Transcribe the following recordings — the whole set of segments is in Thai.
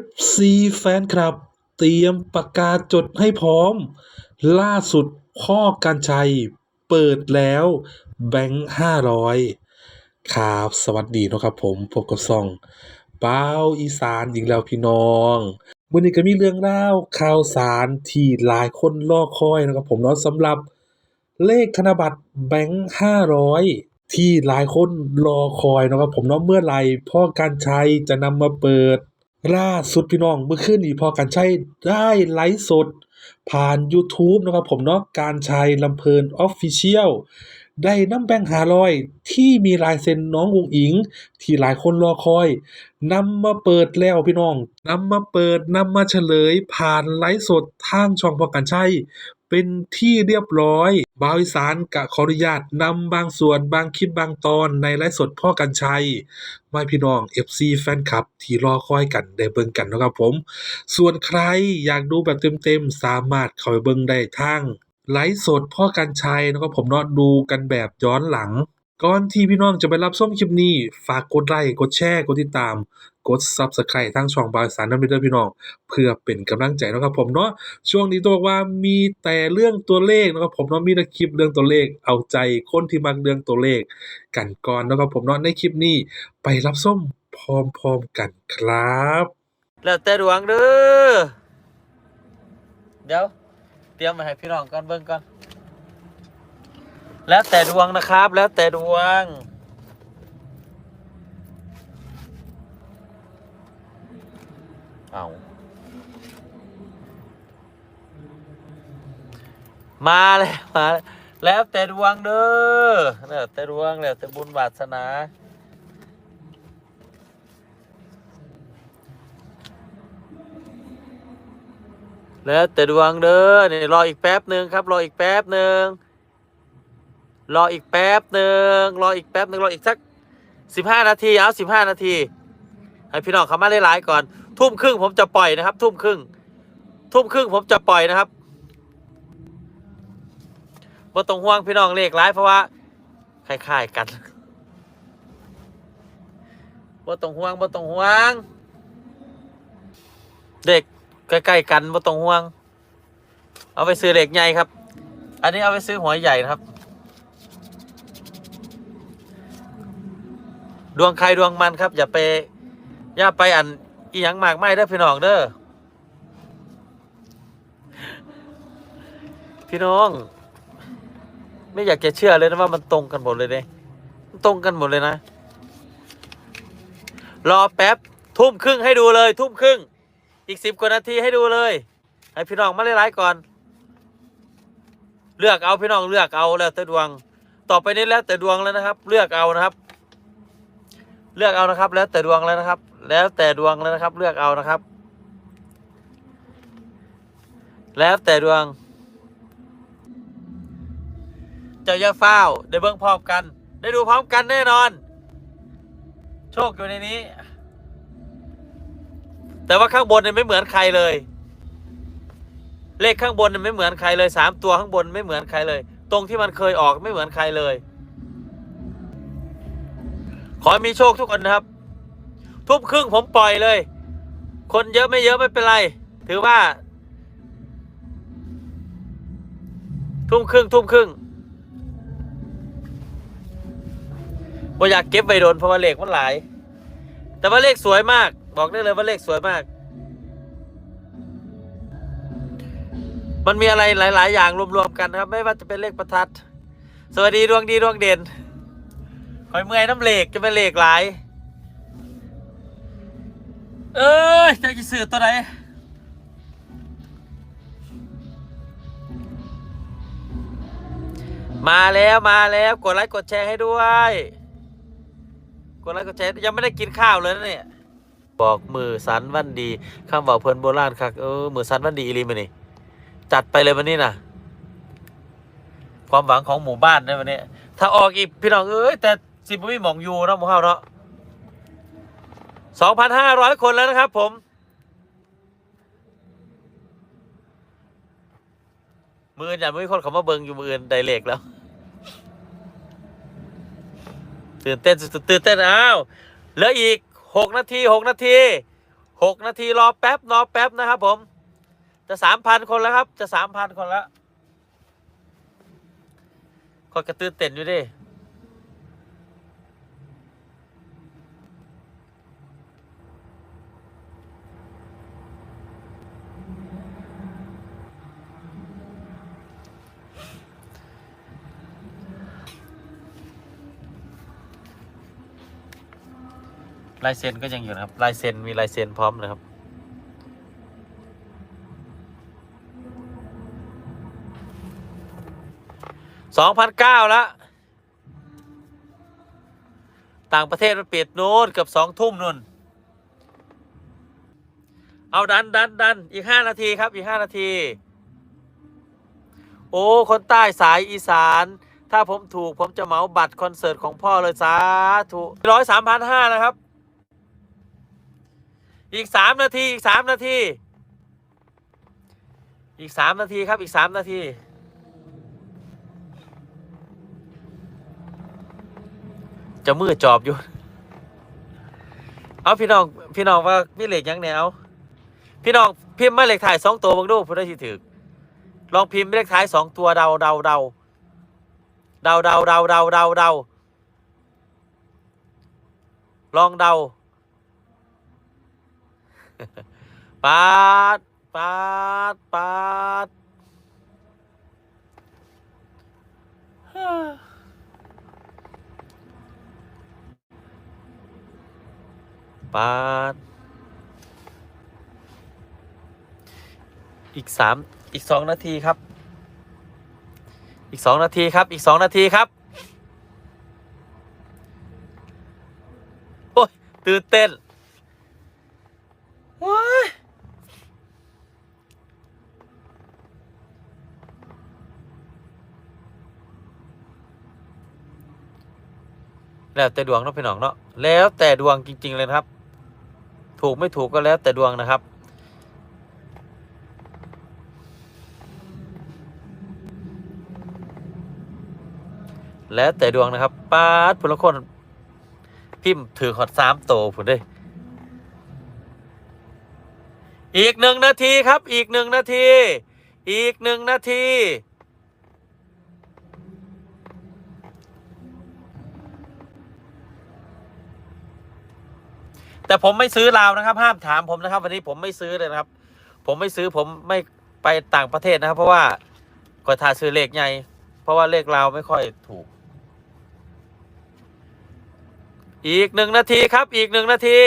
FC แฟนคลับ เตรียมปากกาจดให้พร้อม ล่าสุดพ่อการชัย เปิดแล้วแบงค์ห้าร้อยครับสวัสดีนะครับผมพบกับซองบ้าอีสานอีกแล้วพี่น้องวันนี้ก็มีเรื่องเล่าข่าวสารที่หลายคนรอคอยนะครับผมเนาะสำหรับเลขธนบัตรแบงค์ห้าร้อยที่หลายคนรอคอยนะครับผมเนาะเมื่อไหร่พ่อการชัยจะนำมาเปิด ล่าสุดพี่น้องเมื่อคืนนี้พอการชัยได้ไลฟ์สด ผ่าน YouTube นะครับผมเนาะการชัยลำเพลินออฟฟิเชียลได้น้ำแบงค์หาลอยที่มีลายเซ็นน้องอุงอิง ที่หลายคนรอคอยนำมาเปิดแล้วพี่น้องนำมาเปิดนำมาเฉลยผ่านไลฟ์สดทางช่องพอการชัย เป็นที่เรียบร้อยบาวอีสานกะขออนุญาตนำบางส่วนบางคลิปบางตอนในไลฟ์สดพ่อกันชัยมาพี่น้อง FC แฟนคลับ ที่รอคอยกันได้เบิ่งกันนะครับผม ส่วนใครอยากดูแบบเต็มๆ สามารถเข้าไปเบิ่งได้ทางไลฟ์สดพ่อกันชัยนะครับผมเนาะดูกันแบบย้อนหลัง ก่อนที่พี่น้องจะไปรับชมคลิปนี้ ฝากกดไลค์กดแชร์กดติดตาม กด Subscribe ทางช่องบาวอีสานนำไปด้วยพี่น้อง เพื่อเป็นกำลังใจนะครับผมเนาะช่วงนี้ต้องบอกว่ามีแต่เรื่องตัวเลขนะครับผมเนาะมีแต่คลิปเรื่องตัวเลขเอาใจคนที่มักเรื่องตัวเลข กันก่อนนะครับผมเนาะในคลิปนี้ไปรับส้มพร้อมๆกันครับ แล้วแต่ดวงเด้อเดี๋ยวเตรียมมาให้พี่น้องก่อนเบิ่งก่อนแล้วแต่ดวงนะครับ แล้วแต่ดวง เอามาแล้วมาแล้วแล้วแต่ดวงเด้อแล้วแต่ดวงแล้วแต่บุญวาสนาแล้วแต่ดวงเด้อนี่รออีกแป๊บหนึ่งครับ รออีกแป๊บหนึ่งรออีกแป๊บหนึ่งรออีกแป๊บหนึ่งรออีกสักสิบห้านาทีเอาสิบห้านาที ให้พี่น้องเขามาไล่ๆก่อน ทุ่มครึ่งผมจะปล่อยนะครับ ทุ่มครึ่ง ทุ่มครึ่งผมจะปล่อยนะครับบ่ต้องห่วงพี่น้องเลขร้ายเพราะว่าคล้ายๆกันบ่ต้องห่วงบ่ต้องห่วง เด็กใกล้ๆกันบ่ต้องห่วง เอาไปซื้อเหล็กใหญ่ครับ อันนี้เอาไปซื้อหัวใหญ่นะครับ ดวงใครดวงมันครับ อย่าไป อย่าไปอันอีหยังมากไม่ได้อพี่น้องเด้อ พี่น้อง ไม่อยากจะเชื่อเลยนะว่ามันตรงกันหมดเลยเนี่ยมันตรงกันหมดเลยนะ รอแป๊บ ทุ่มครึ่งให้ดูเลย ทุ่มครึ่ง อีกสิบกว่านาทีให้ดูเลย ให้พี่น้องมาไล่ๆก่อน เลือกเอาพี่น้องเลือกเอาแล้วแต่ดวง ต่อไปนี้แล้วแต่ดวงแล้วนะครับ เลือกเอานะครับ เลือกเอานะครับ แล้วแต่ดวงแล้วนะครับ แล้วแต่ดวงแล้วนะครับ เลือกเอานะครับ แล้วแต่ดวง เจ้าย่าเฝ้าวได้เบิ่งพร้อมกัน ได้ดูพร้อมกันแน่นอน โชคอยู่ในนี้ แต่ว่าข้างบนเนี่ยไม่เหมือนใครเลย เลขข้างบนเนี่ยไม่เหมือนใครเลยสามตัวข้างบนไม่เหมือนใครเลย ตรงที่มันเคยออกไม่เหมือนใครเลย ขอมีโชคทุกคนนะครับ ทุ่มครึ่งผมปล่อยเลย คนเยอะไม่เยอะไม่เป็นไร ถือว่า ทุ่มครึ่งทุ่มครึ่งว่าอยากเก็บไว้โดนเพราะว่าเลขมันหลาย แต่ว่าเลขสวยมาก บอกได้เลยว่าเลขสวยมาก มันมีอะไรหลาย ๆ อย่างรวม ๆ กันครับ ไม่ว่าจะเป็นเลขประทัด สวัสดีดวงดีดวงเด่น คอยเมื่อยน้ำเหล็กจะเป็นเหล็กหลาย เอ้ยจะกี่สื่อตัวไหนมาแล้วมาแล้วกดไลค์กดแชร์ให้ด้วย กดไลค์กดแชร์ยังไม่ได้กินข้าวเลยนะเนี่ย บอกมือสันวันดีข้ามบอกเพลินโบราณครับเออมือสันวันดีอีรีมานี่จัดไปเลยวันนี้นะความหวังของหมู่บ้านในวันนี้ ถ้าออกอีกพี่น้องเอ้ยแต่ สิบไม่หมองอยู่เนาะหมูเฮาเนาะสองพันห้าร้อยคนแล้วนะครับผม มืออื่นอย่าไม่มีคนเขามาเบิงอยู่มืออื่นไดเรกแล้ว ตื่นเต้นสุดๆตื่นเต้นอ้าวเหลืออีกหกนาทีหกนาทีหกนาทีรอแป๊บรอแป๊บนะครับผม จะสามพันคนแล้วครับ จะสามพันคนแล้วคอยกระตือเต้นอยู่ดิ ลายเซ็นก็ยังอยู่นะครับลายเซ็นมีลายเซ็นพร้อมนะครับ สองพันเก้าแล้วต่างประเทศมันปิดนู้นเกือบสองทุ่มนู่น เอาดันดันดันอีกห้านาทีครับอีกห้านาที โอ้ คนใต้สายอีสาน ถ้าผมถูกผมจะเหมาบัตรคอนเสิร์ตของพ่อเลยสาธุร้อยสามพันห้านะครับ อีกสามนาทีอีกสามนาที อีกสามนาทีครับอีกสามนาที จะมือจอบอยู่ เอาพี่น้องพี่น้องว่าพี่เหล็กยังแนวพี่น้องพิมพ์มาเหล็กถ่ายสองตัวบังดูพุทธชิถึกลองพิมพ์เลขท้ายสองตัวเดาเดาเดาเดาเดาเดาเดาเดาเดาลองเดา ปาดปาดปาดปาดอีกสามอีกสองนาทีครับ อีกสองนาทีครับ อีกสองนาทีครับ โอ้ยตื่นเต้นว้าย แล้วแต่ดวงเนาะพี่น้องเนาะแล้วแต่ดวงจริง ๆ เลยนะครับ ถูกไม่ถูกก็แล้วแต่ดวงนะครับ แล้วแต่ดวงนะครับป้าดพลคน พิมพ์ถือขอดสามโตผุนด้ยอีกหนึ่งนาทีครับ อีกหนึ่งนาที อีกหนึ่งนาที แต่ผมไม่ซื้อลาวนะครับ ห้ามถามผมนะครับ วันนี้ผมไม่ซื้อเลยนะครับ ผมไม่ซื้อผมไม่ไปต่างประเทศนะครับ เพราะว่าก็ทาซื้อเลขใหญ่เพราะว่าเลขลาวไม่ค่อยถูก อีกหนึ่งนาทีครับ อีกหนึ่งนาที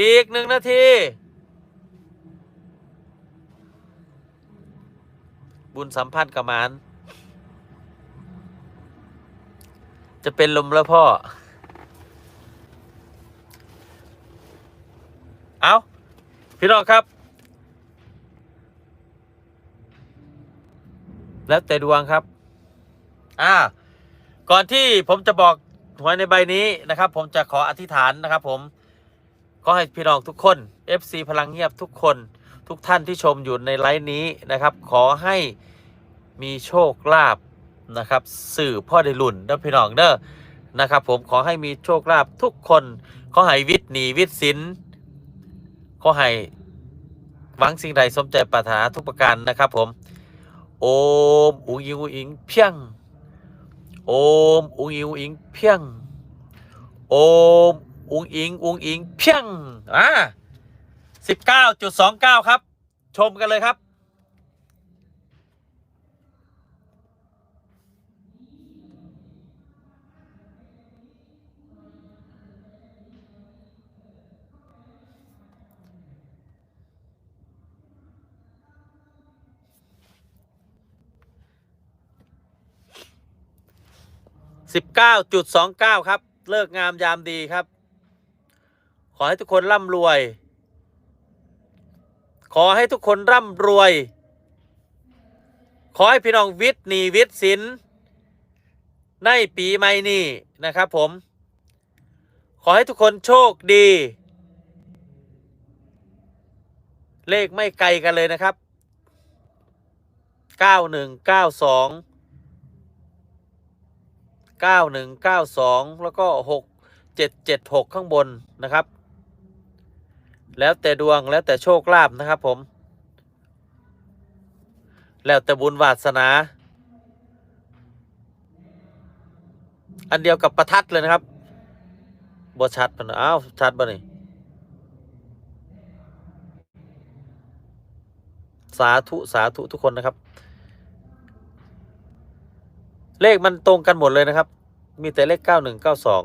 อีกหนึ่งนาที บุญสัมพันธ์กับมานจะเป็นลมแล้วพ่อ เอาพี่น้องครับ แล้วแต่ดวงครับ อ่า ก่อนที่ผมจะบอกหวยในใบนี้นะครับ ผมจะขออธิษฐานนะครับ ผมขอให้พี่น้องทุกคน FC พลังเงียบทุกคนทุกท่านที่ชมอยู่ในไลฟ์นี้นะครับ ขอให้มีโชคลาภนะครับ สื่อพ่อได้ลุ่นเด้อพี่น้องเด้อนะครับ ผมขอให้มีโชคลาภทุกคน ขอให้วิทย์หนีวิทย์สิน ขอให้หวังสิ่งใดสมใจปรารถนาทุกประการนะครับผม โอมอุงอิงอุงอิงเพียง โอมอุงอิงอุงอิงเพียง โอมอุงอิงอุงอิงเพียง อ่าสิบเก้าจุดสองเก้าครับ ชมกันเลยครับ สิบเก้าจุดสองเก้าครับ เลิกงามยามดีครับ ขอให้ทุกคนร่ำรวย ขอให้ทุกคนร่ำรวย ขอให้พี่น้องวิทย์หนีวิทย์สินในปีใหม่นี้นะครับผม ขอให้ทุกคนโชคดี เลขไม่ไกลกันเลยนะครับเก้าหนึ่งเก้าหนึ่งเก้าสองแล้วก็หกเจ็ดเจ็ดหกข้างบนนะครับ แล้วแต่ดวงแล้วแต่โชคลาภนะครับผม แล้วแต่บุญวาสนา อันเดียวกับประทัดเลยนะครับบชัดปะนะอ้าว ชัดปะนี่สาธุ สาธุ ทุกคนนะครับ เลขมันตรงกันหมดเลยนะครับ มีแต่เลขเก้าหนึ่งเก้าสอง